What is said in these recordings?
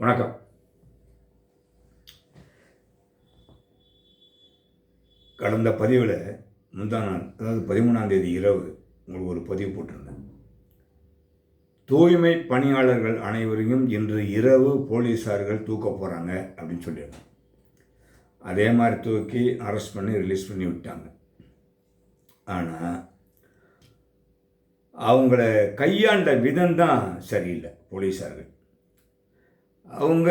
வணக்கம். கடந்த பதிவில் முந்தா நாள் அதாவது பதிமூணாம் தேதி இரவு உங்களுக்கு ஒரு பதிவு போட்டிருந்தேன். தூய்மை பணியாளர்கள் அனைவரையும் இன்று இரவு போலீஸார்கள் தூக்க போகிறாங்க அப்படின்னு சொல்லியிருந்தேன். அதே மாதிரி தூக்கி அரெஸ்ட் பண்ணி ரிலீஸ் பண்ணி விட்டாங்க. ஆனால் அவங்கள கையாண்ட விதம் தான் சரியில்லை போலீஸார்கள் அவங்க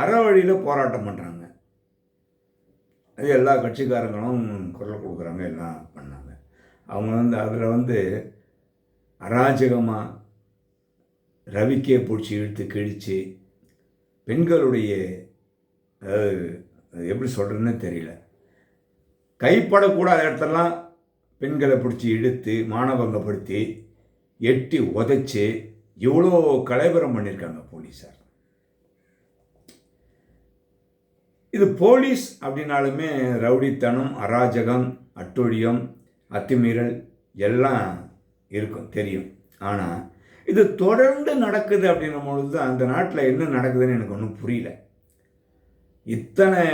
அற வழியில் போராட்டம் பண்ணுறாங்க அது எல்லா கட்சிக்காரங்களும் குரல் கொடுக்குறாங்க எல்லாம் பண்ணாங்க. அவங்க வந்து அதில் வந்து அராஜகமாக ரவிக்கே பிடிச்சி இழுத்து கிழித்து பெண்களுடைய அதாவது எப்படி சொல்கிறதுன்னு தெரியல. கைப்படக்கூடாத இடத்தெல்லாம் பெண்களை பிடிச்சி இழுத்து மானபங்கப்படுத்தி எட்டி உதைச்சி இவ்வளோ கலைபரம் பண்ணியிருக்காங்க போலீஸார். இது போலீஸ் அப்படின்னாலுமே ரவுடித்தனம் அராஜகம் அட்டொழியம் அத்துமீறல் எல்லாம் இருக்கும் தெரியும். ஆனால் இது தொடர்ந்து நடக்குது அப்படின்னும் பொழுது தான் அந்த நாட்டில் என்ன நடக்குதுன்னு எனக்கு ஒன்றும் புரியல. இத்தனை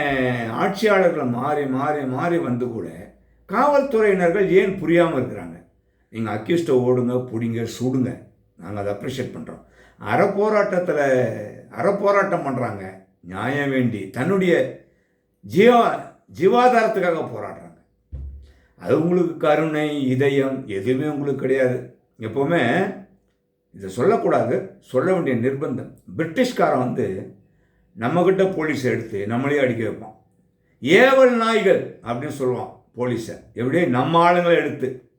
ஆட்சியாளர்களை மாறி மாறி மாறி வந்து கூட காவல்துறையினர்கள் ஏன் புரியாமல் இருக்கிறாங்க? நீங்கள் அக்யூஸ்டை ஓடுங்க பிடிங்க சுடுங்க. நாங்கள் அதை அப்ரிஷியேட் பண்ணுறோம் அறப்போராட்டத்தில் அறப்போராட்டம் பண்ணுறாங்க நியாயம் வேண்டி தன்னுடைய ஜீவா ஜீவாதாரத்துக்காக போராடுறாங்க. அது உங்களுக்கு கருணை இதயம் எதுவுமே உங்களுக்கு கிடையாது. எப்போவுமே இதை சொல்லக்கூடாது சொல்ல வேண்டிய நிர்பந்தம். பிரிட்டிஷ்காரன் வந்து நம்மக்கிட்ட போலீஸை எடுத்து நம்மளே அடிக்க வைப்பான். ஏவல் நாய்கள் அப்படின்னு சொல்லுவான் போலீஸை. எப்படி? நம்ம ஆளுங்களை எடுத்து.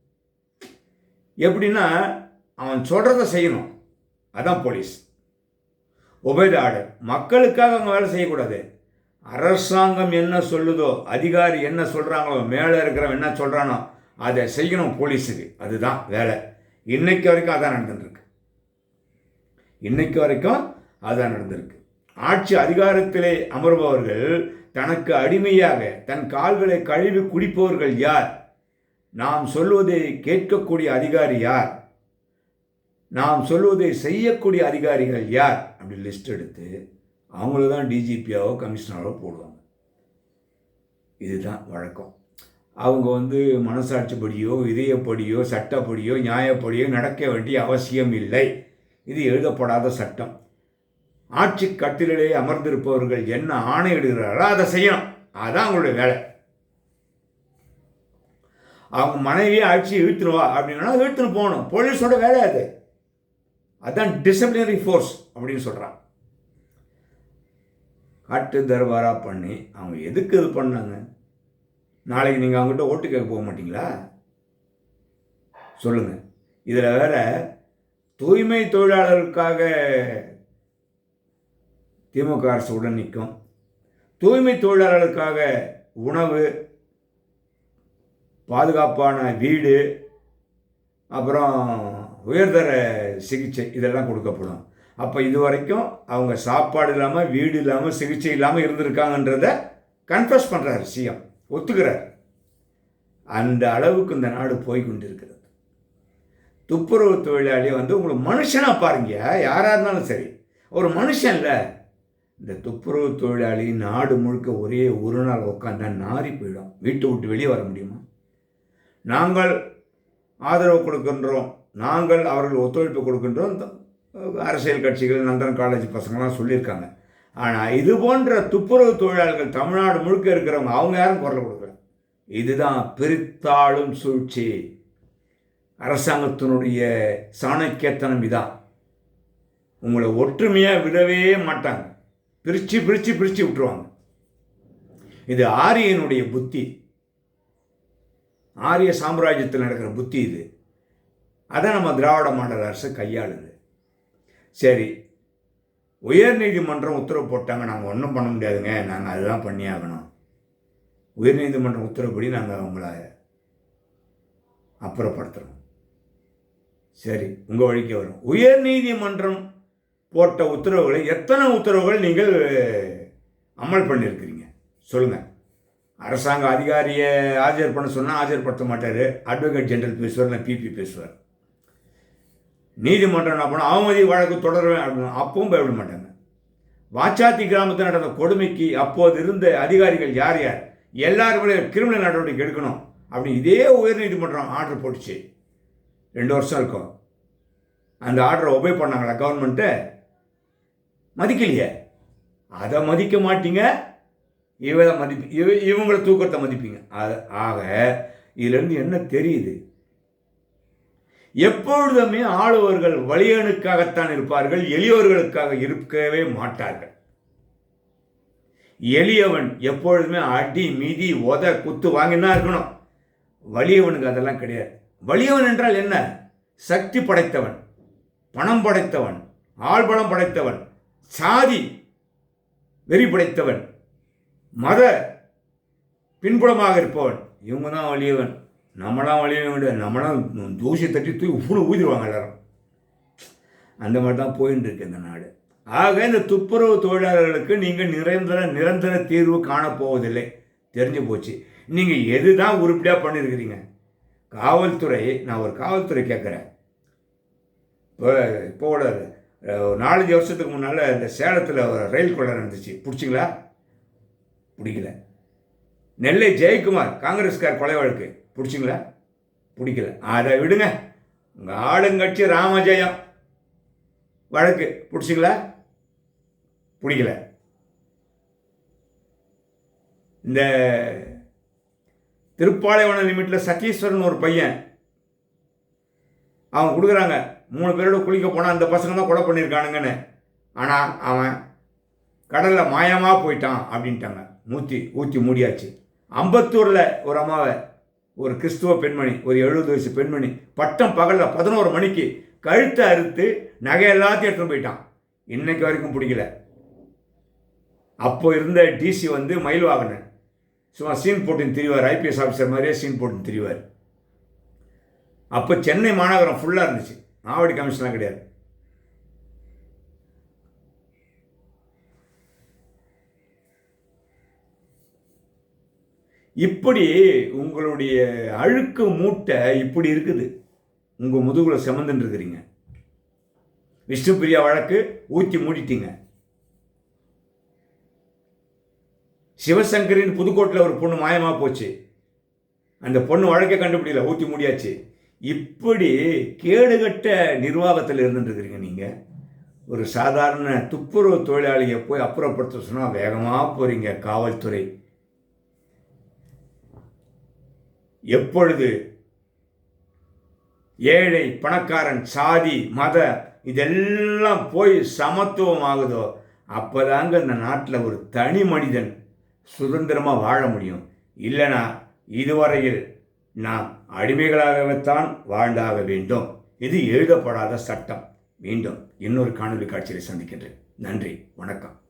எப்படின்னா அவன் சொல்கிறத செய்யணும். அதான் போலீஸ். உபேத மக்களுக்காக அவங்க வேலை செய்யக்கூடாது. அரசாங்கம் என்ன சொல்லுதோ அதிகாரி என்ன சொல்கிறாங்களோ மேலே இருக்கிறவன் என்ன சொல்கிறானோ அதை செய்யணும் போலீஸுக்கு. அதுதான் வேலை. இன்னைக்கு வரைக்கும் அதான் நடந்துட்டுருக்கு. இன்னைக்கு வரைக்கும் அதான் நடந்திருக்கு ஆட்சி அதிகாரத்திலே அமர்பவர்கள் தனக்கு அடிமையாக தன் கால்களை கழுவி குடிப்பவர்கள் யார்? நாம் சொல்வதை கேட்கக்கூடிய அதிகாரி யார்? நாம் சொல்வதை செய்யக்கூடிய அதிகாரிகள் யார்? அப்படி லிஸ்ட் எடுத்து அவங்கள தான் டிஜிபியாவோ கமிஷனரோ போடுவாங்க. இதுதான் வழக்கம். அவங்க வந்து மனசாட்சிப்படியோ இதயப்படியோ சட்டப்படியோ நியாயப்படியோ நடக்க வேண்டிய அவசியம் இல்லை. இது எழுதப்படாத சட்டம். ஆட்சி கட்டிலே அமர்ந்திருப்பவர்கள் என்ன ஆணையிடுகிறாரோ அதை செய்யணும். அதுதான் அவங்களுடைய வேலை. அவங்க மனைவியை ஆட்சி இழுத்துருவா அப்படின்னா இழுத்துன்னு போகணும். போலீஸோட வேலை அது. அதுதான் டிசிப்ளினரி ஃபோர்ஸ் அப்படின்னு சொல்கிறான் காட்டு தர்பாராக பண்ணி அவங்க எதுக்கு இது பண்ணாங்க? நாளைக்கு நீங்கள் அவங்ககிட்ட ஓட்டு கேட்க போக மாட்டிங்களா? சொல்லுங்கள் இதில் வேற தூய்மை தொழிலாளர்களுக்காக திமுக அரசு உடன் நிற்கும். தூய்மை தொழிலாளர்களுக்காக உணவு பாதுகாப்பான வீடு அப்புறம் உயர்தர சிகிச்சை இதெல்லாம் கொடுக்கப்படும். அப்போ இது வரைக்கும் அவங்க சாப்பாடு இல்லாமல் வீடு இல்லாமல் சிகிச்சை இல்லாமல் இருந்திருக்காங்கன்றத கன்ஃபர்ஸ் பண்ணுறாரு சிஎம் ஒத்துக்கிறார். அந்த அளவுக்கு இந்த நாடு போய் கொண்டிருக்கிறது. துப்புரவு தொழிலாளி வந்து உங்களுக்கு மனுஷனாக பாருங்க. யாராக இருந்தாலும் சரி. ஒரு மனுஷன் இல்லை. இந்த துப்புரவு தொழிலாளி நாடு முழுக்க ஒரே ஒரு நாள் உட்காந்தா நாரி போயிடும். வீட்டை விட்டு வெளியே வர முடியுமா? நாங்கள் ஆதரவு கொடுக்கின்றோம். நாங்கள் அவர்கள் ஒத்துழைப்பு கொடுக்கின்றோம். அரசியல் கட்சிகள் நந்தன் காலேஜ் பசங்களாம் சொல்லியிருக்காங்க. ஆனால் இது போன்ற துப்புரவு தொழிலாளர்கள் தமிழ்நாடு முழுக்க இருக்கிறவங்க அவங்க யாரும் குரல் கொடுக்குறாங்க இதுதான் பிரித்தாளும் சூழ்ச்சி. அரசாங்கத்தினுடைய சாணக்கியத்தனம் இதான். உங்களை ஒற்றுமையாக விடவே மாட்டாங்க. பிரித்து பிரித்து பிரித்து விட்டுருவாங்க. இது ஆரியனுடைய புத்தி. ஆரிய சாம்ராஜ்யத்தில் நடக்கிற புத்தி இது. அதை நம்ம திராவிட மாடல் அரசு கையாளுது. சரி உயர் நீதிமன்றம் உத்தரவு போட்டாங்க நாங்கள் ஒன்றும் பண்ண முடியாதுங்க. நாங்கள் அதுதான் பண்ணி ஆகணும். உயர் நீதிமன்றம் உத்தரவுப்படி நாங்கள் அவங்கள அப்புறப்படுத்துகிறோம் சரி உங்கள் வழிக்கு வரும். உயர் நீதிமன்றம் போட்ட உத்தரவுகளை எத்தனை உத்தரவுகள் நீங்கள் அமல் பண்ணியிருக்கிறீங்க? சொல்லுங்கள் அரசாங்க அதிகாரியை ஆஜர் பண்ண சொன்னால் ஆஜர்படுத்த மாட்டார். அட்வொகேட் ஜெனரல் பேசுவார் இல்லை பிபி பேசுவார். நீதிமன்றம் என்ன பண்ண அவமதி வழக்கு தொடருவேன் அப்படின்னு அப்பவும் பயப்பட மாட்டாங்க. வாச்சாத்தி கிராமத்தில் நடந்த கொடுமைக்கு அப்போது இருந்த அதிகாரிகள் யார் யார்? எல்லாருமே கிரிமினல் நடவடிக்கை எடுக்கணும் அப்படின்னு இதே உயர்நீதிமன்றம் ஆர்டர் போட்டுச்சு. ரெண்டு வருஷம் இருக்கும். அந்த ஆர்டரை ஒபே பண்ணாங்களா கவர்மெண்ட்டு மதிக்கலையே. அதை மதிக்க மாட்டீங்க. இவ மதிப்பு இவ இவங்கள தூக்கத்தை மதிப்பீங்க. அது ஆக இதுலேருந்து என்ன தெரியுது? எப்பொழுதுமே ஆளுவர்கள் வலியனுக்காகத்தான் இருப்பார்கள் எளியவர்களுக்காக இருக்கவே மாட்டார்கள். எளியவன் எப்பொழுதுமே அடி மிதி உத குத்து வாங்கினா இருக்கணும். வலியவனுக்கு அதெல்லாம் கிடையாது. வலியவன் என்றால் என்ன? சக்தி படைத்தவன் பணம் படைத்தவன் ஆள்பலம் படைத்தவன் சாதி வெறி படைத்தவன் மத பின்புலமாக இருப்பவன் இவங்க தான் வலியவன். நம்மளாம் வலியவன் நம்மளாம் தூசி தட்டி தூக்கி உப்புனு ஊதிடுவாங்க எல்லாரும். அந்த மாதிரி தான் போயின்னு இருக்கு இந்த நாடு. ஆக இந்த துப்புரவு தொழிலாளர்களுக்கு நீங்கள் நிரந்தர நிரந்தர தீர்வு காணப்போவதில்லை. தெரிஞ்சு போச்சு. நீங்கள் எது தான் உருப்படியாக பண்ணியிருக்கிறீங்க காவல்துறை நான் ஒரு காவல்துறை கேட்குறேன் இப்போ இப்போ கூட ஒரு நாலஞ்சு வருஷத்துக்கு முன்னால் இந்த சேலத்தில் ஒரு ரயில் கொள்ளை நடந்துச்சு. பிடிச்சிங்களா? பிடிக்கல. நெல்லை ஜெயக்குமார் காங்கிரஸ்கார் கொலை வழக்கு பிடிச்சிங்களா? பிடிக்கல. அதை விடுங்க. உங்கள் ஆளுங்கட்சி ராமஜெயம் வழக்கு பிடிச்சிங்களா? பிடிக்கல. இந்த திருப்பாலைவன லிமிட்டில் சத்தீஸ்வரன் ஒரு பையன் அவன் கொடுக்குறாங்க. மூணு பேரோட குளிக்க போனால் அந்த பசங்க தான் கொலை பண்ணியிருக்கானுங்கன்னு. ஆனால் அவன் கடலில் மாயமாக போயிட்டான் அப்படின்ட்டாங்க. மூத்தி ஊற்றி மூடியாச்சு. அம்பத்தூரில் ஒரு அம்மாவை ஒரு கிறிஸ்துவ பெண்மணி ஒரு எழுபது வயசு பெண்மணி பட்டம் பகலில் பதினோரு மணிக்கு கழுத்தை அறுத்து நகை எல்லாத்தையும் எடுத்துன்னு போயிட்டான். இன்னைக்கு வரைக்கும் பிடிக்கல. அப்போ இருந்த டிசி வந்து மயில் வாகனன். சும்மா சீன் போட்டுன்னு திரிவார். ஐபிஎஸ் ஆஃபீஸர் மாதிரியே சீன் போட்டுன்னு திரிவார். அப்போ சென்னை மாநகரம் ஃபுல்லாக இருந்துச்சு. மாவட்ட கமிஷன்லாம் கிடையாது. இப்படி உங்களுடைய அழுக்கு மூட்டை இப்படி இருக்குது. உங்கள் முதுகில் செமந்துன்னு இருக்கிறீங்க. விஷ்ணுபிரியா வழக்கு ஊற்றி மூடிட்டீங்க. சிவசங்கரின் புதுக்கோட்டில் ஒரு பொண்ணு மாயமாக போச்சு. அந்த பொண்ணு வழக்கை கண்டுபிடிக்கல ஊற்றி மூடியாச்சு. இப்படி கேடுகட்ட நிர்வாகத்தில் இருந்துட்டுருக்கிறீங்க நீங்கள் ஒரு சாதாரண துப்புரவு தொழிலாளியை போய் அப்புறப்படுத்த சொன்னால் வேகமாக போகிறீங்க காவல்துறை. எப்பொழுது ஏழை பணக்காரன் சாதி மத இதெல்லாம் போய் சமத்துவம் ஆகுதோ அப்போதாங்க இந்த நாட்டில் ஒரு தனி மனிதன் சுதந்திரமாக வாழ முடியும். இல்லைனா இதுவரையில் நாம் அடிமைகளாகவேத்தான் வாழ்ந்தாக வேண்டும். இது எழுதப்படாத சட்டம். மீண்டும் இன்னொரு காணொலி காட்சியை சந்திக்கின்றேன். நன்றி. வணக்கம்.